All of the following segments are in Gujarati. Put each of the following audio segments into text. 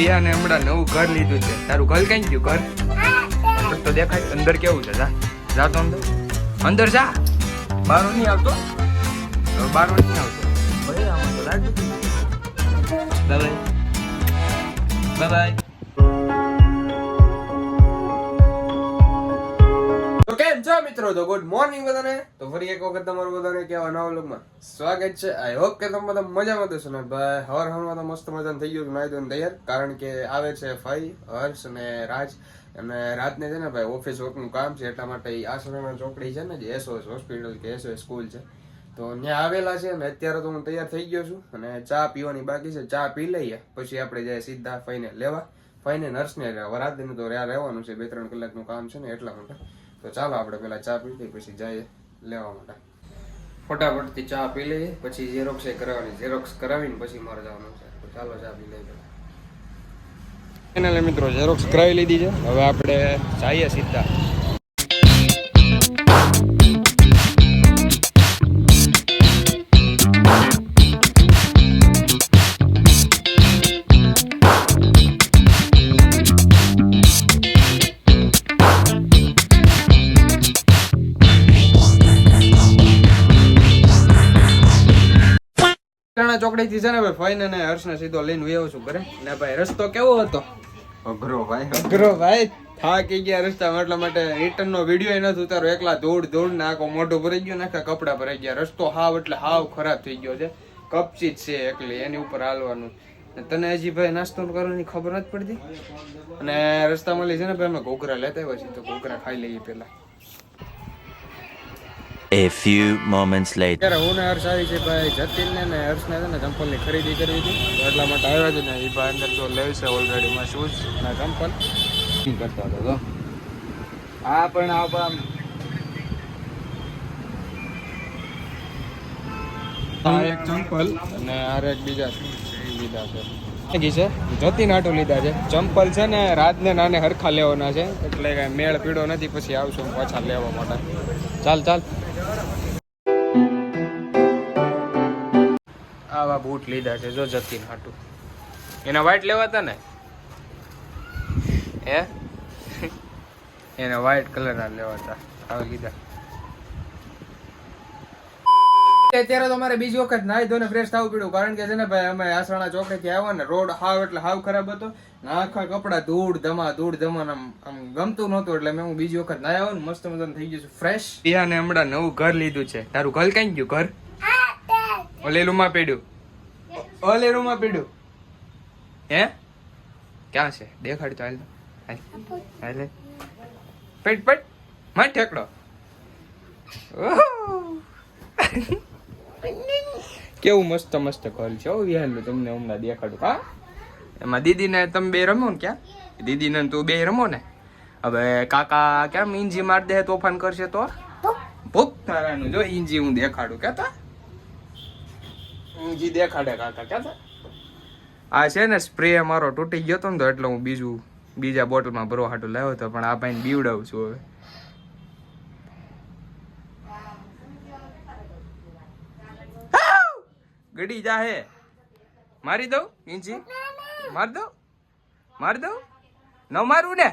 પિયાને હમણાં નવું ઘર લીધું છે. તારું ઘર કઈ ગયું? ઘર? તો દેખાય, અંદર કેવું છે? જા. જા તો અંદર. અંદર જા. બારો નહીં આવતો? બારો નહીં આવતો. ભાઈ આમાં તો બાય. Bye by. મિત્રો, તો ગુડ મોર્નિંગ બધાને. તો ફરી એક વખત તમારું બધાને કેવા નવા વ્લોગમાં સ્વાગત છે. આઈ હોપ કે તમે બધા મજામાં થશો ને ભાઈ. હવાર હવારમાં તો મસ્ત મજાનું થઈ ગયું નાઈ ધોઈને તૈયાર. કારણ કે આવે છે ફઈ, હર્ષ અને રાજ. અને રાતને છે ને ભાઈ ઓફિસ વર્કનું કામ છે, એટલા માટે આશ્રમના ચોકડી છે ને, જે એસઓએસ હોસ્પિટલ કે એસઓએસ સ્કૂલ છે. તો ત્યાં આવેલા છે અને અત્યારે તો હું તૈયાર થઈ ગયો છું. અને ચા પીવાની બાકી છે. ચા પી લઈએ. પછી આપણે જાય સીધા ફઈને લેવા. ફઈને નર્સને વરાદને તો રહ્યા રહેવાનું છે. બે ત્રણ કલાકનું કામ છે ને, એટલા માટે. તો ચાલો આપણે પેલા ચા પી લઈએ, પછી જઈએ લેવા માટે. ફટાફટથી ચા પી લઈએ, પછી ઝેરોક્સ એ કરાવવાની. ઝેરોક્સ કરાવીને પછી મારે જવાનું છે. તો ચાલો ચા પી લઈએ ફાઇનલી મિત્રો ઝેરોક્સ કરાવી લીધી છે. હવે આપણે જઈએ સીધા. ટાણા ચોકડીથી છે ને ભાઈ ફાઈન અને હર્ષને સીધો લઈને વેવ છું ઘરે. ને ભાઈ રસ્તો કેવો હતો? અઘરો ભાઈ અઘરો ભાઈ. થાકી ગયા રસ્તા એટલા માટે રિટર્ન નો વીડિયો નથી ઉતારો એકલા દોડ દોડ ને આખો મોઢું ભરાઈ ગયો ને આખા કપડા ભરાઈ ગયા. રસ્તો હાવ એટલે હાવ ખરાબ થઈ ગયો છે. કપચી જ છે એકલી એની ઉપર હાલવાનું. તને હજી ભાઈ નાસ્તો કરવાની ખબર નથી પડતી? અને રસ્તામાં લઈ છે ને ભાઈ અમે ઘોઘરા લેતા આવ્યા છીએ તો ઘોઘરા ખાઈ લઈએ પેલા A few moments later. ત્યારે હું ને હર્ષ આવી છે ભાઈ જતીન ને ને હર્ષ ને છે ને ચંપલની ખરીદી કરવી હતી. એટલા માટે આવ્યા છે ને એ ભાઈ અંદર તો લે છે ઓલરેડી માં શૂઝ ને ચંપલ. કરતા હતો તો? આ પણ આ પણ આ એક ચંપલ. અને આ એક બીજા એ લીધા છે. જતીન આટો લીધા છે. ચંપલ છે ને રાતને નાને હરખા લેવાના છે. એટલે કાંઈ મેળ પીડો નથી પછી આવશું પાછા લેવા માટે. ચાલ ચાલ. બૂટ લીધા છે જો જતીન હાટું. એના વ્હાઈટ લેવા હતા ને? હે? એને વ્હાઈટ કલર ના લેવા હતા હવે લીધા. અત્યારે તો મારે બીજી વખત નાઈ ધોને ફ્રેશ થવું પડ્યું કારણ કે છે ને ભાઈ અમે આસરાણા ચોકડીથી આવ્યા ને રોડ હાવ એટલે હાવ ખરાબ હતો ને આખા કપડા ધૂળ ધમા ધૂળ ધમા આમ આમ ગમતું નહોતું એટલે મેં હું બીજી વખત નાઈ આવ્યો ને મસ્ત મજાનું થઈ ગયું છે ફ્રેશ પિયાને હમણાં નવું ઘર લીધું છે. તારું ઘર કઈ ગયું? ઘર? ઓલેલુમાં પડ્યું. ઓલેરુમાં પીડ્યું. હે? ક્યાં છે? દેખાડ તો હાલ તો. હાલ. હાલે. પેટ પેટ માર ઠેકડો. ઓહો. કેવું મસ્ત મસ્ત ઘર છે હો વિહારનું તમને હમણાં દેખાડું. હા? એમાં દીદીને તમે બે રમો ને ક્યાં? દીદીને તું બે રમો ને. હવે કાકા કેમ ઇંજી માર દે તોફાન કરશે તો? ભૂપ તારાનું જો ઇંજી હું દેખાડું. કેતા? ઇંજી દેખાડે કાકા કેતા આ છે ને સ્પ્રે મારો તૂટી ગયો હતો ને તો એટલે હું બીજું, બીજા બોટલમાં ભરવા હાટું લાવ્યો હતો, પણ આ ભાઈને બીવડાવું છું હવે! ગડી જા હે મારી દઉં ઇંચી માર દઉં? માર દઉં? ન મારું ને?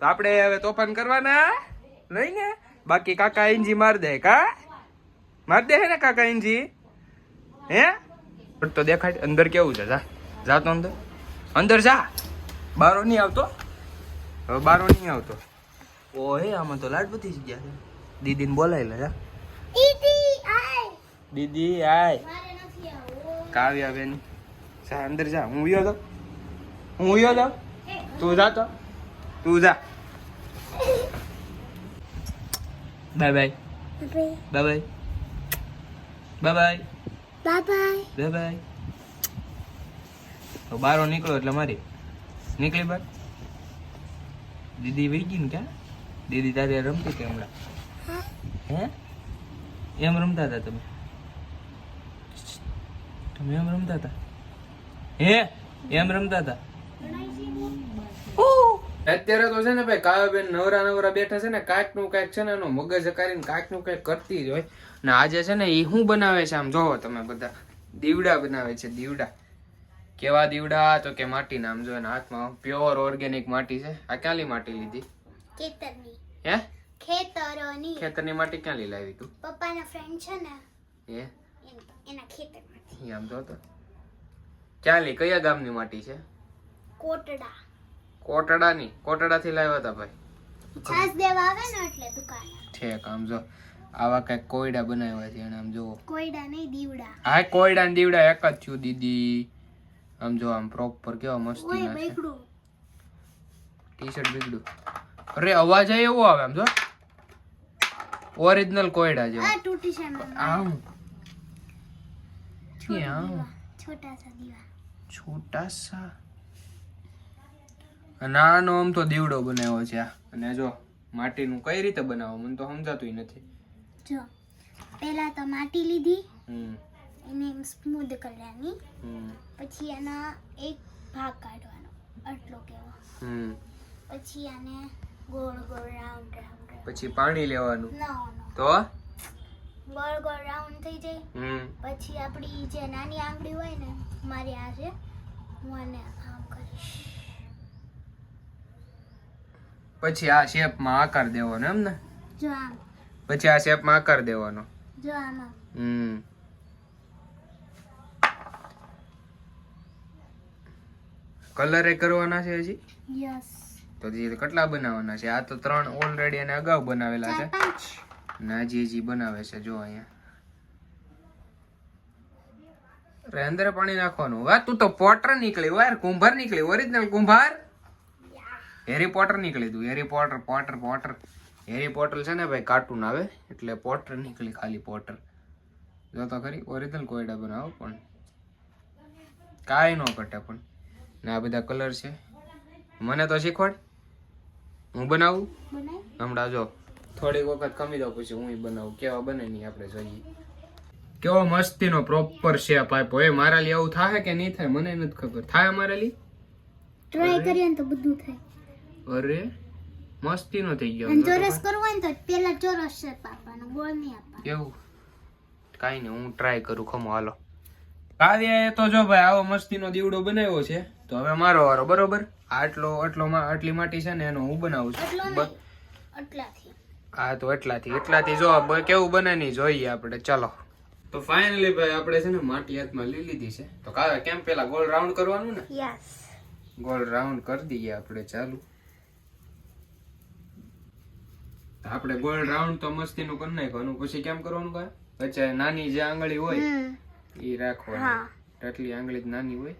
તો આપણે હવે તોફાન કરવાના, નહીં ને? બાકી કાકા ઇંજી માર દે, કા? માર દે હે ને કાકા ઇંજી હે? તો દેખાય અંદર કેવું છે? જા. જા તો અંદર. અંદર જા. બારો નહીં આવતો. હવે બારો નહીં આવતો. ઓહે આમાં તો લાડ બધી ગયા છે. દીદીને બોલાવી લે જા. દીદી આય. કાવ્યા બેન. જા અંદર જા. હું ઉયો તો. હું ઉયો તો. તું જા તો. તું જા. Bye bye. Bye bye. Bye bye. Bye તો બારો નીકળો એટલે મારી. નીકળી બાર. દીદી વહી ગઈ ને ક્યાં? દીદી તારી રમતી કે હમણાં. હે. એમ રમતા હતા તમે? તમે એમ રમતા હતા? હે? એમ રમતા હતા? અત્યારે તો છે ને ભાઈ કાવ્યાબેન નવરા નવરા બેઠા છે ને કાંઈકનું કાંઈક છે ને એનું મગજ કરીને કાંઈકનું કાંઈક કરતી જ હોય. ને આજે છે ને એ શું બનાવે છે આમ જોવો તમે બધા. દીવડા બનાવે છે દીવડા. કેવા દીવડા? તો કે માટી નામ જો એના હાથમાં પ્યોર ઓર્ગેનિક માટી છે. આ ક્યાંલી માટી લીધી? ખેતરની. હે? ખેતરોની. ખેતરની માટી ક્યાં લાવી તું? પપ્પાના ફ્રેન્ડ છે ને હે? એના ખેતરમાંથી. આમ જો તો ક્યાંલી? કયા ગામની માટી છે? કોટડા. કોટડાની. કોટડાથી લાવ્યા હતા ભાઈ. છાસ દેવા આવે ને એટલે દુકાન. ઠેક આમ જો આવા કઈ કોયડા બનાવ્યા છે અને આમ જો કોયડા નહીં દીવડા. હા કોયડા ને દીવડા એક જ થયું દીદી. આમ જો આમ પ્રોપર કેવા મસ્તી ના છે. ટી શર્ટ બીગડું. અરે અવાજ આય એવો આવે આમ જો. ઓરિજિનલ કોયડા જેવો. આ તૂટી છે આમ? છોટા સા દીવા. છોટા સા નાનો આમ તો દીવડો બનાવ્યો છે આ. અને જો માટીનું કઈ રીતે બનાવો મને તો સમજાતું નથી. જો પહેલા તો માટી લીધી હમ. એને સ્મૂધ કરવાની. હમ. પછી એના એક ભાગ કાઢવાનો આટલો કેવો. હમ. પછી આને ગોળ ગોળ રાઉન્ડ રાઉન્ડ પછી પાણી લેવાનું? તો? ગોળ ગોળ રાઉન્ડ થઈ જાય. હમ. પછી આપણી જે નાની આંગળી હોય ને મારી આ છે હું આને આમ કરીશ. પછી આ શેપમાં આકાર દેવાનો એમ ને? પછી આ શેપમાં આકાર દેવાનો. હમ. કલર એ કરવાના છે હજી? તો હજી કેટલા બનાવવાના છે? આ તો ત્રણ ઓલરેડી અને અગાઉ બનાવેલા છે. ના હજી હજી બનાવે છે. જો અહીંયા. અંદર પાણી નાખવાનું. વાત તું તો પોટર નીકળી વાર કુંભાર નીકળી ઓરિજિનલ કુંભાર. હેરી પોટર નીકળી તું Harry Potter Potter Potter Harry Potter છે ને ભાઈ કાર્ટૂન આવે એટલે પોટર નીકળી ખાલી પોટર જો તો ખરી ઓરિજિનલ કોયડા બનાવો પણ કાંઈ ન કટે પણ. ને આ બધા કલર છે. મને તો શીખવાડ. હું બનાવું? હમણાં જો થોડીક વખત કમી દઉં પછી હું બનાવું. કેવા બને નહીં આપણે જોઈએ. કેવો મસ્તીનો પ્રોપર શેપ આપ્યો. એ મારા લી આવું થાય કે નહીં થાય? મને નથી ખબર. થાય મારા લી? ટ્રાય કરીએ તો બધું થાય. અરે મસ્તીનો થઈ ગયો ચોરસ કરવું ને તો પેલા ચોરસ છે આપવાનો ગોળ નહીં આપવાનો. એવું? કાઈ નહીં હું ટ્રાય કરું ખમો હાલો. કાવ્યાએ તો જો ભાઈ આવો મસ્તીનો દીવડો બનાવ્યો છે તો હવે મારો વારો બરોબર? આટલો આટલો માં- આટલી માટી છે ને એનો હું બનાવું છું. આટલાથી. હા તો એટલાથી એટલાથી જો કેવું બને નહીં જોઈએ આપણે ચાલો. તો ફાઇનલી ભાઈ આપણે છે ને માટી હાથમાં લઈ લીધી છે. તો કાવ્યા કેમ પેલા ગોળ રાઉન્ડ કરવાનું ને? યસ ગોળ રાઉન્ડ કરી દઈએ આપણે ચાલુ તો આપણે ગોળ રાઉન્ડ તો મસ્તીનું કરી નાખવાનું. પછી કેમ કરવાનું કા? વચ્ચે નાની જે આંગળી હોય એ રાખવાની. ટટલી આંગળી જ નાની હોય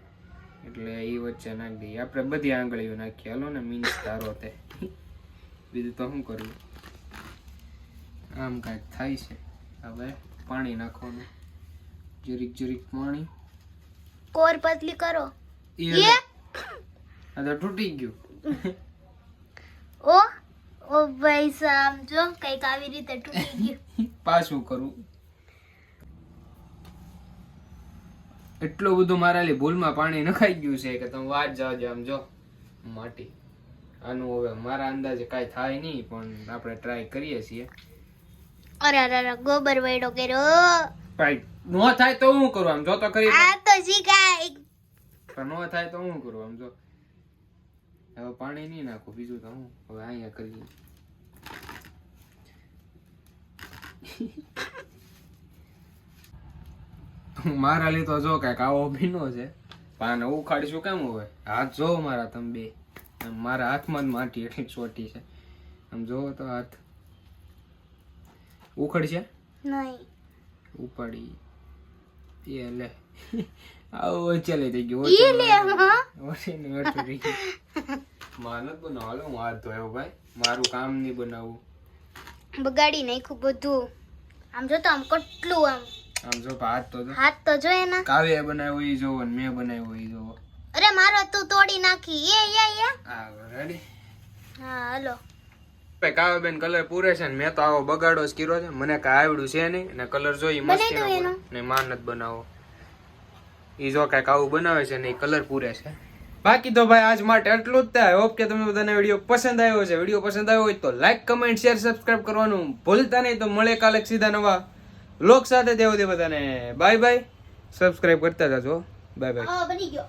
એટલે એ વચ્ચે નાખી દઈએ. આપણે બધી આંગળીઓ નાખીએ હાલો ને મીન્સ તારો તે. બીજું તો શું કરવું? આમ કાંઈક થાય છે. હવે પાણી નાખવાનું. જરીક જરીક પાણી. કોર પતલી કરો. એ આ તો તૂટી ગયું. ઓ. ઓ ભાઈ સાહેબ જો કંઈક આવી રીતે તૂટી ગયું. પાછું કરું. એટલું બધું મારા લી ભૂલમાં પાણી નખાઈ ગયું છે કે તમે વાત જાજો આમ જો માટી. આનું હવે મારા અંદાજે કાંઈ થાય નહીં પણ આપણે ટ્રાય કરીએ છીએ. અરે અરે અરે ગોબર વેડો કર્યો. ભાઈ નો થાય તો હું કરું આમ જો તો કરી આ તો શીખાય. નો થાય તો હું કરું આમ જો. હવે પાણી નહીં નાખું બીજું તો હું? હવે અહીંયા કરીએ. મારા લીધો જો કાંઈક આવો ભીનો છે પાન ઉખાડીશું કેમ હોય હાથ જો મારા તમે બે. મારા હાથમાં જ માટી એટલી ચોટી છે. આમ જોવો તો હાથ. ઉખડશે? નહીં. ઉપાડી. એ લે. આવો ચાલે થઈ ગયો. ઓછી રહી ગઈ. મારે બનાવો હું હાથ ધોયો ભાઈ. મારું કામ નહીં બનાવવું. બગાડી નાખ્યું બધું. આમ જો તો આમ કેટલું આમ. આમ જો હાથ તો જો. હાથ તો જો એના. કાવ્ય બનાવ્યો એ જોવો ને મેં બનાવ્યો એ જોવો. અરે મારો તું તોડી નાખી. એ એ એ. હા રેડી હા હાલો. કાવ્યબેન કલર પૂરે છે ને મેં તો આવો બગાડો જ કર્યો છે. મને કાંઈ આવડ્યું છે નહીં અને કલર જોઈ મસ્તી? ને માન જ બનાવો. ઈ જો કાંઈક આવું બનાવે છે ને એ કલર પૂરે છે. બાકી તો ભાઈ આજ માટે એટલું જ થાય. હોપ કે તમને બધાને વીડિયો પસંદ આવ્યો છે વીડિયો પસંદ આવ્યો હોય તો લાઈક કમેન્ટ શેર સબસ્ક્રાઈબ કરવાનું ભૂલતા નહીં. તો મળે કાલે સીધા નવા લોક સાથે. દેવો દે બધાને બાય બાય સબસ્ક્રાઈબ કરતા જાજો. બાય બાય બની ગયો.